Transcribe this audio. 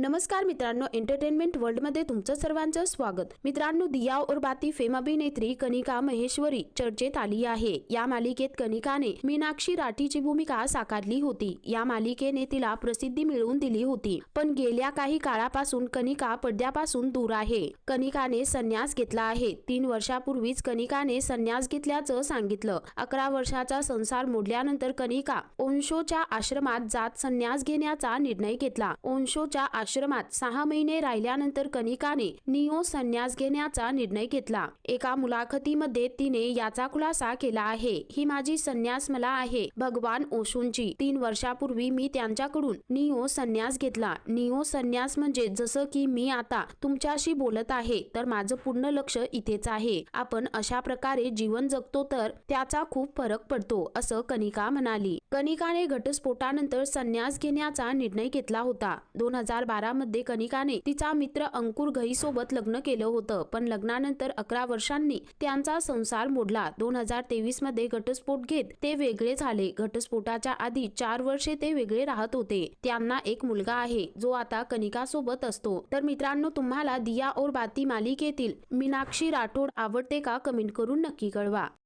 नमस्कार मित्रांनो एंटरटेनमेंट वर्ल्डमध्ये तुमचं सर्वांचं स्वागत. मित्रांनो दिया और बाती फेम अभिनेत्री कनिका महेश्वरी चर्चेत आली आहे. या मालिकेत कनिकाने मीनाक्षी राठीची भूमिका साकारली होती. या मालिकेने तिला प्रसिद्धी मिळवून दिली होती. पण गेल्या काही काळापासून कनिका पडद्यापासून दूर आहे. कनिकाने संन्यास घेतला आहे. तीन वर्षापूर्वीच कनिकाने संन्यास घेतल्याचं सांगितलं. अकरा वर्षाचा संसार मोडल्यानंतर कनिका ओंशोच्या आश्रमात जात संन्यास घेण्याचा निर्णय घेतला. ओंशोच्या आश्रमात सहा महिने राहिल्यानंतर कनिकाने नियो संन्यास घेण्याचा निर्णय घेतला. एका मुलाखतीमध्ये तिने याचा खुलासा केला आहे ही माझी संन्यास मला आहे भगवान ओशोंची. तीन वर्षापूर्वी मी त्यांच्याकडून नियो संन्यास घेतला. नियो संन्यास म्हणजे जसं की मी आता तुमच्याशी बोलत आहे तर माझं पूर्ण लक्ष इथेच आहे. आपण अशा प्रकारे जीवन जगतो तर त्याचा खूप फरक पडतो असं कनिका म्हणाली. कनिकाने घटस्फोटानंतर संन्यास घेण्याचा निर्णय घेतला होता. दोन हजार बारा मध्ये कनिकाने तिचा मित्र अंकुर घईसोबत लग्न केलं होतं. पण लग्नानंतर अकरा वर्षांनी त्यांचा संसार मोडला. दोन हजार तेवीसमध्ये घटस्फोट घेत ते वेगळे झाले. घटस्फोटाच्या आधी चार वर्षे ते वेगळे राहत होते. त्यांना एक मुलगा आहे जो आता कनिका सोबत असतो. तर मित्रांनो तुम्हाला दिया और बाती मालिकेतील मीनाक्षी राठोड आवडते का? कमेंट करून नक्की कळवा.